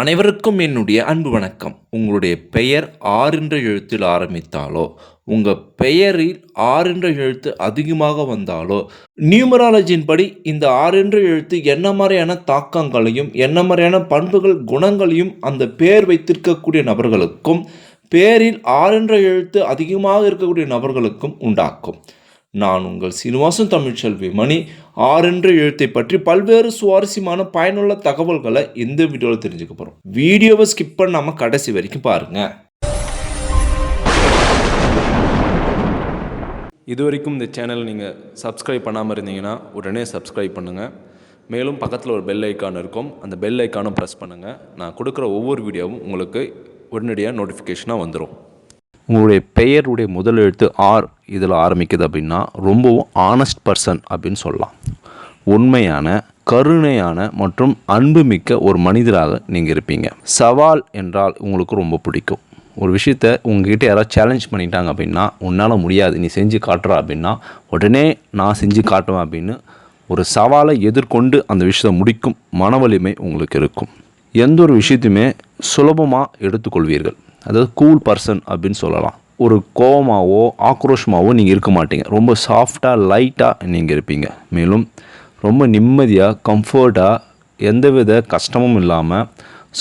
அனைவருக்கும் என்னுடைய அன்பு வணக்கம். உங்களுடைய பெயர் ஆறு என்ற எழுத்தில் ஆரம்பித்தாலோ உங்கள் பெயரில் ஆறு என்ற எழுத்து அதிகமாக வந்தாலோ நியூமராலஜியின் படி இந்த ஆறு என்ற எழுத்து என்ன மாதிரியான தாக்கங்களையும் என்ன மாதிரியான பண்புகள் குணங்களையும் அந்த பெயர் வைத்திருக்கக்கூடிய நபர்களுக்கும் பேரில் ஆறு என்ற எழுத்து அதிகமாக இருக்கக்கூடிய நபர்களுக்கும் உண்டாக்கும். நான் உங்கள் சீனிவாசன் தமிழ்ச்செல்வி மணி. ஆறென்ற எழுத்தை பற்றி பல்வேறு சுவாரஸ்யமான பயனுள்ள தகவல்களை இந்த வீடியோவில் தெரிஞ்சுக்க போகிறோம் வீடியோவை ஸ்கிப் பண்ணாமல் கடைசி வரைக்கும் பாருங்கள் இது வரைக்கும் இந்த சேனல் நீங்கள் சப்ஸ்கிரைப் பண்ணாமல் இருந்தீங்கன்னா உடனே சப்ஸ்கிரைப் பண்ணுங்கள் மேலும் பக்கத்தில் ஒரு பெல் ஐக்கான் இருக்கும். அந்த பெல் ஐக்கானும் ப்ரெஸ் பண்ணுங்கள் நான் கொடுக்குற ஒவ்வொரு வீடியோவும் உங்களுக்கு உடனடியாக நோட்டிஃபிகேஷனாக வந்துடும் உங்களுடைய பெயருடைய முதல் எழுத்து ஆர் இதில் ஆரம்பிக்குது அப்படின்னா ரொம்பவும் ஆனஸ்ட் பர்சன் அப்படின்னு சொல்லலாம். உண்மையான கருணையான மற்றும் அன்புமிக்க ஒரு மனிதராக நீங்கள் இருப்பீங்க. சவால் என்றால் உங்களுக்கு ரொம்ப பிடிக்கும். ஒரு விஷயத்த உங்ககிட்ட யாராவது சேலஞ்ச் பண்ணிட்டாங்க அப்படின்னா உன்னால் முடியாது நீ செஞ்சு காட்டுற அப்படின்னா உடனே நான் செஞ்சு காட்டுவேன் அப்படின்னு ஒரு சவாலை எதிர்கொண்டு அந்த விஷயத்தை முடிக்கும் மன வலிமை உங்களுக்கு இருக்கும். எந்த ஒரு விஷயத்தையுமே சுலபமாக எடுத்துக்கொள்வீர்கள். அதாவது கூல் பர்சன் அப்படின்னு சொல்லலாம். ஒரு கோவமாகவோ ஆக்ரோஷமாகவோ நீங்கள் இருக்க மாட்டீங்க. ரொம்ப சாஃப்டாக லைட்டாக நீங்கள் இருப்பீங்க. மேலும் ரொம்ப நிம்மதியாக கம்ஃபர்ட்டாக எந்தவித கஷ்டமும் இல்லாமல்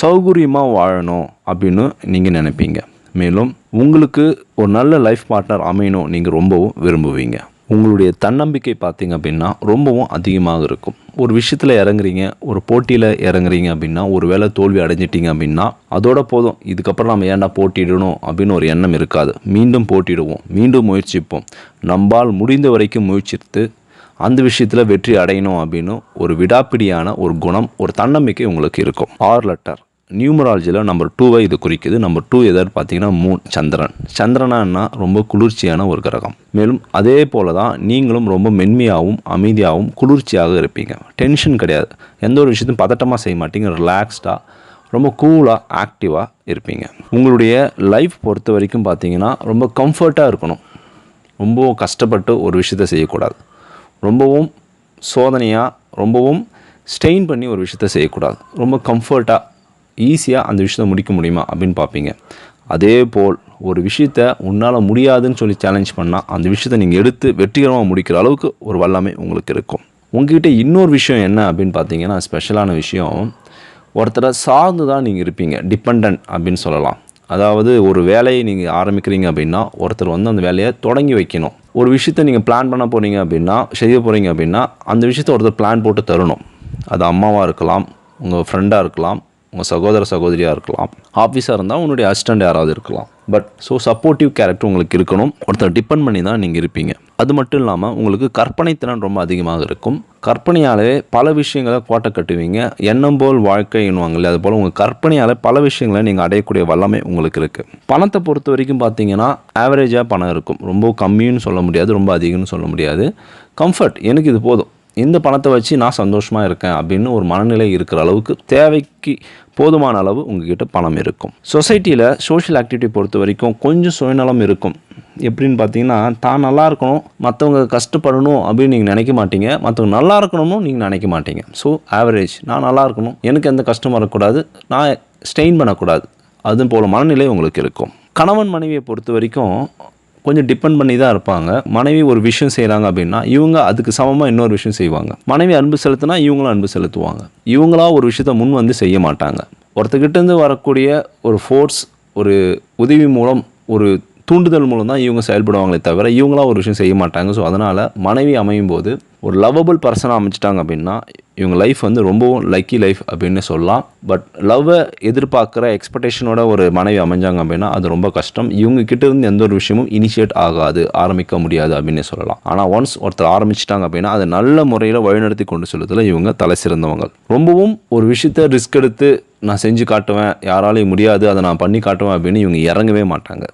சௌகரியமாக வாழணும் அப்படின்னு நீங்கள் நினைப்பீங்க. மேலும் உங்களுக்கு ஒரு நல்ல லைஃப் பார்ட்னர் அமையணும் நீங்கள் ரொம்பவும் விரும்புவீங்க. உங்களுடைய தன்னம்பிக்கை பார்த்தீங்க அப்படின்னா ரொம்பவும் அதிகமாக இருக்கும். ஒரு விஷயத்தில் இறங்குறீங்க ஒரு போட்டியில் இறங்குறீங்க அப்படின்னா ஒரு வேளை தோல்வி அடைஞ்சிட்டிங்க அப்படின்னா அதோட போதும். இதுக்கப்புறம் நம்ம ஏன்டா போட்டியிடணும் அப்படின்னு ஒரு எண்ணம் இருக்காது. மீண்டும் போட்டிடுவோம் மீண்டும் முயற்சிப்போம். நம்பால் முடிந்த வரைக்கும் முயற்சித்து அந்த விஷயத்தில் வெற்றி அடையணும் அப்படின்னு ஒரு விடாப்பிடியான ஒரு குணம் ஒரு தன்னம்பிக்கை உங்களுக்கு இருக்கும். ஆர் லெட்டர் நியூமராலஜியில் நம்பர் டூவை இது குறிக்குது. நம்பர் டூ எதாவது பார்த்தீங்கன்னா மூன் சந்திரன். சந்திரனா ரொம்ப குளிர்ச்சியான ஒரு கிரகம். மேலும் அதே போல தான் நீங்களும் ரொம்ப மென்மையாகவும் அமைதியாகவும் குளிர்ச்சியாக இருப்பீங்க. டென்ஷன் கிடையாது. எந்த ஒரு விஷயத்தையும் பதட்டமாக செய்ய மாட்டீங்க. ரிலாக்ஸ்டாக ரொம்ப கூலாக ஆக்டிவாக இருப்பீங்க. உங்களுடைய லைஃப் பொறுத்த வரைக்கும் பார்த்தீங்கன்னா ரொம்ப கம்ஃபர்ட்டாக இருக்கணும். ரொம்பவும் கஷ்டப்பட்டு ஒரு விஷயத்தை செய்யக்கூடாது. ரொம்பவும் சோதனையாக ரொம்பவும் ஸ்டெயின் பண்ணி ஒரு விஷயத்த செய்யக்கூடாது. ரொம்ப கம்ஃபர்ட்டாக ஈஸியாக அந்த விஷயத்தை முடிக்க முடியுமா அப்படின்னு பார்ப்பீங்க. அதே போல் ஒரு விஷயத்த உன்னால் முடியாதுன்னு சொல்லி சேலஞ்ச் பண்ணால் அந்த விஷயத்தை நீங்கள் எடுத்து வெற்றிகரமாக முடிக்கிற அளவுக்கு ஒரு வல்லமை உங்களுக்கு இருக்கும். உங்ககிட்ட இன்னொரு விஷயம் என்ன அப்படின்னு பார்த்தீங்கன்னா ஸ்பெஷலான விஷயம். ஒருத்தரை சார்ந்து தான் நீங்கள் இருப்பீங்க. டிபெண்ட் அப்படின்னு சொல்லலாம். அதாவது ஒரு வேலையை நீங்கள் ஆரம்பிக்கிறீங்க அப்படின்னா ஒருத்தர் வந்து அந்த வேலையை தொடங்கி வைக்கணும். ஒரு விஷயத்த நீங்கள் பிளான் பண்ண போகிறீங்க அப்படின்னா செய்ய போகிறீங்க அப்படின்னா அந்த விஷயத்த ஒருத்தர் பிளான் போட்டு தரணும். அது அம்மாவாக இருக்கலாம் உங்கள் ஃப்ரெண்டாக இருக்கலாம் உங்கள் சகோதர சகோதரியாக இருக்கலாம். ஆஃபீஸாக இருந்தால் உன்னுடைய அசிஸ்டண்ட் யாராவது இருக்கலாம். பட் ஸோ சப்போர்ட்டிவ் கேரக்டர் உங்களுக்கு இருக்கணும். ஒருத்தர் டிபெண்ட் பண்ணி தான் நீங்கள் இருப்பீங்க. அது மட்டும் இல்லாமல் உங்களுக்கு கற்பனை திறன் ரொம்ப அதிகமாக இருக்கும். கற்பனையாலே பல விஷயங்களை கோட்டை கட்டுவீங்க. எண்ணம் போல் வாழ்க்கைன்னுவாங்கல்ல அது போல் உங்கள் கற்பனையால் பல விஷயங்களை நீங்கள் அடையக்கூடிய வல்லமை உங்களுக்கு இருக்குது பணத்தை பொறுத்த வரைக்கும் பார்த்தீங்கன்னா ஆவரேஜாக பணம் இருக்கும். ரொம்ப கம்மின்னு சொல்ல முடியாது ரொம்ப அதிகம்னு சொல்ல முடியாது. கம்ஃபர்ட் எனக்கு இது போதும். இந்த பணத்தை வச்சு நான் சந்தோஷமாக இருக்கேன் அப்படின்னு ஒரு மனநிலை இருக்கிற அளவுக்கு தேவைக்கு போதுமான அளவு உங்ககிட்ட பணம் இருக்கும். சொசைட்டியில் சோஷியல் ஆக்டிவிட்டி பொறுத்த வரைக்கும் கொஞ்சம் சுயநலம் இருக்கும். எப்படின்னு பார்த்தீங்கன்னா தான் நல்லா இருக்கணும் மற்றவங்க கஷ்டப்படணும் அப்படின்னு நீங்கள் நினைக்க மாட்டீங்க. மற்றவங்க நல்லா இருக்கணும்னு நீங்கள் நினைக்க மாட்டீங்க. ஸோ ஆவரேஜ் நான் நல்லா இருக்கணும் எனக்கு எந்த கஷ்டம் வரக்கூடாது நான் ஸ்டெயின் பண்ணக்கூடாது. அது போல் மனநிலை உங்களுக்கு இருக்கும். கணவன் மனைவியை பொறுத்த வரைக்கும் கொஞ்சம் டிபெண்ட் பண்ணி தான் இருப்பாங்க. மனைவி ஒரு விஷயம் செய்கிறாங்க அப்படின்னா இவங்க அதுக்கு சமமாக இன்னொரு விஷயம் செய்வாங்க. மனைவி அன்பு செலுத்தினா இவங்களும் அன்பு செலுத்துவாங்க. இவங்களா ஒரு விஷயத்த முன் வந்து செய்ய மாட்டாங்க. ஒருத்தர்கிட்டேருந்து வரக்கூடிய ஒரு ஃபோர்ஸ் ஒரு உதவி மூலம் ஒரு தூண்டுதல் மூலம் தான் இவங்க செயல்படுவாங்களே தவிர இவங்களாம் ஒரு விஷயம் செய்ய மாட்டாங்க. ஸோ அதனால் மனைவி அமையும் போது ஒரு லவ்வபிள் பர்சனாக அமைச்சிட்டாங்க அப்படின்னா இவங்க லைஃப் வந்து ரொம்பவும் லக்கி லைஃப் அப்படின்னு சொல்லலாம். பட் லவ்வை எதிர்பார்க்குற எக்ஸ்பெக்டேஷனோட ஒரு மனைவி அமைஞ்சாங்க அப்படின்னா அது ரொம்ப கஷ்டம். இவங்க இருந்து எந்த ஒரு விஷயமும் இனிஷியேட் ஆகாது ஆரம்பிக்க முடியாது அப்படின்னு சொல்லலாம். ஆனால் ஒன்ஸ் ஒருத்தர் ஆரம்பிச்சிட்டாங்க அப்படின்னா அதை நல்ல முறையில் வழிநடத்தி கொண்டு செல்வதில் இவங்க தலை சிறந்தவங்க. ரொம்பவும் ஒரு விஷயத்த ரிஸ்க் எடுத்து நான் செஞ்சு காட்டுவேன் யாராலையும் முடியாது அதை நான் பண்ணி காட்டுவேன் அப்படின்னு இவங்க இறங்கவே மாட்டாங்க.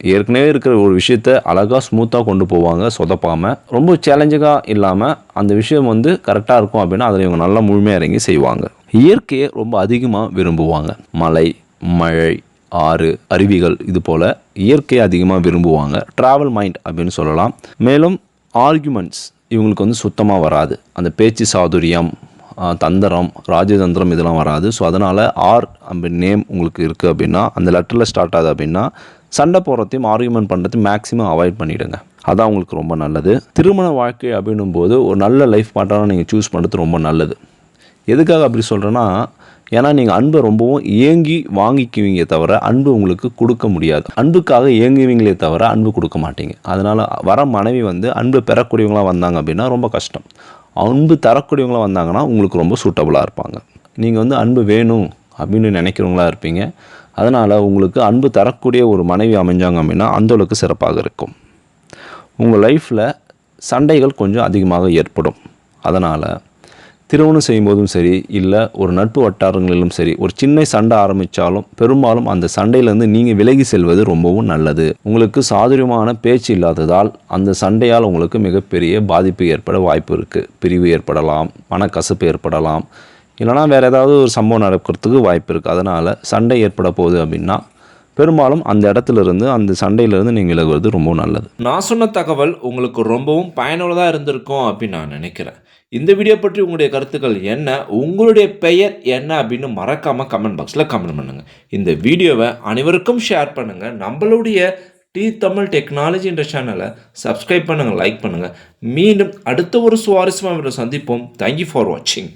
ஏற்கனவே இருக்கிற ஒரு விஷயத்த அழகாக ஸ்மூத்தாக கொண்டு போவாங்க சொதப்பாமல் ரொம்ப சேலஞ்சிங்காக இல்லாமல் அந்த விஷயம் வந்து கரெக்டாக இருக்கும் அப்படின்னா அதில் இவங்க நல்லா முழுமையாக இறங்கி செய்வாங்க. இயற்கையை ரொம்ப அதிகமாக விரும்புவாங்க. மலை மழை ஆறு அருவிகள் இது போல் இயற்கையை அதிகமாக விரும்புவாங்க. ட்ராவல் மைண்ட் அப்படின்னு சொல்லலாம். மேலும் ஆர்குமெண்ட்ஸ் இவங்களுக்கு வந்து சுத்தமாக வராது. அந்த பேச்சு சாதுரியம் தந்திரம் ராஜதந்திரம் இதெல்லாம் வராது. ஸோ அதனால் ஆர் அப்படி நேம் உங்களுக்கு இருக்குது அப்படின்னா அந்த லெட்டரில் ஸ்டார்ட் ஆகுது அப்படின்னா சண்டை போகிறதையும் ஆர்கியூமெண்ட் பண்ணுறதையும் மேக்ஸிமம் அவாய்ட் பண்ணிவிடுங்க அதான் உங்களுக்கு ரொம்ப நல்லது. திருமண வாழ்க்கை அப்படின்னும் போது ஒரு நல்ல லைஃப் பார்ட்னராக நீங்கள் சூஸ் பண்ணுறது ரொம்ப நல்லது. எதுக்காக அப்படி சொல்கிறேன்னா ஏன்னா நீங்கள் அன்பை ரொம்பவும் ஏங்கி வாங்கிக்குவீங்க தவிர அன்பு உங்களுக்கு கொடுக்க முடியாது. அன்புக்காக ஏங்குவீங்களே தவிர அன்பு கொடுக்க மாட்டீங்க. அதனால் வர மனைவி வந்து அன்பு பெறக்கூடியவங்களாம் வந்தாங்க அப்படின்னா ரொம்ப கஷ்டம். அன்பு தரக்கூடியவங்களாம் வந்தாங்கன்னா உங்களுக்கு ரொம்ப சூட்டபுளாக இருப்பாங்க. நீங்கள் வந்து அன்பு வேணும் அப்படின்னு நினைக்கிறவங்களா இருப்பீங்க. அதனால் உங்களுக்கு அன்பு தரக்கூடிய ஒரு மனைவி அமைஞ்சாங்க அப்படின்னா அந்த அளவுக்கு சிறப்பாக இருக்கும். உங்கள் லைஃப்பில் சண்டைகள் கொஞ்சம் அதிகமாக ஏற்படும். அதனால் திருமணம் செய்யும்போதும் சரி இல்லை ஒரு நட்பு வட்டாரங்களிலும் சரி ஒரு சின்ன சண்டை ஆரம்பித்தாலும் பெரும்பாலும் அந்த சண்டையிலேருந்து நீங்கள் விலகி செல்வது ரொம்பவும் நல்லது. உங்களுக்கு சாதுரியமான பேச்சு இல்லாததால் அந்த சண்டையால் உங்களுக்கு மிகப்பெரிய பாதிப்பு ஏற்பட வாய்ப்பு இருக்குது பிரிவு ஏற்படலாம் மனக்கசப்பு ஏற்படலாம். இல்லைனா வேறு ஏதாவது ஒரு சம்பவம் நடக்கிறதுக்கு வாய்ப்பு இருக்குது அதனால் சண்டை ஏற்பட போகுது அப்படின்னா பெரும்பாலும் அந்த இடத்துல இருந்து அந்த சண்டையிலேருந்து நீங்கள் விலகுவது ரொம்ப நல்லது. நான் சொன்ன தகவல் உங்களுக்கு ரொம்பவும் பயனுள்ளதாக இருந்திருக்கும் அப்படின்னு நான் நினைக்கிறேன். இந்த வீடியோ பற்றி உங்களுடைய கருத்துக்கள் என்ன? உங்களுடைய பெயர் என்ன அப்படின்னு மறக்காமல் கமெண்ட் பாக்ஸில் கமெண்ட் பண்ணுங்கள் இந்த வீடியோவை அனைவருக்கும் ஷேர் பண்ணுங்கள் நம்மளுடைய டி தமிழ் டெக்னாலஜி என்ற சேனலை சப்ஸ்கிரைப் பண்ணுங்கள் லைக் பண்ணுங்கள் மீண்டும் அடுத்த ஒரு சுவாரஸ்யமாக சந்திப்போம். தேங்க்யூ ஃபார் வாட்சிங்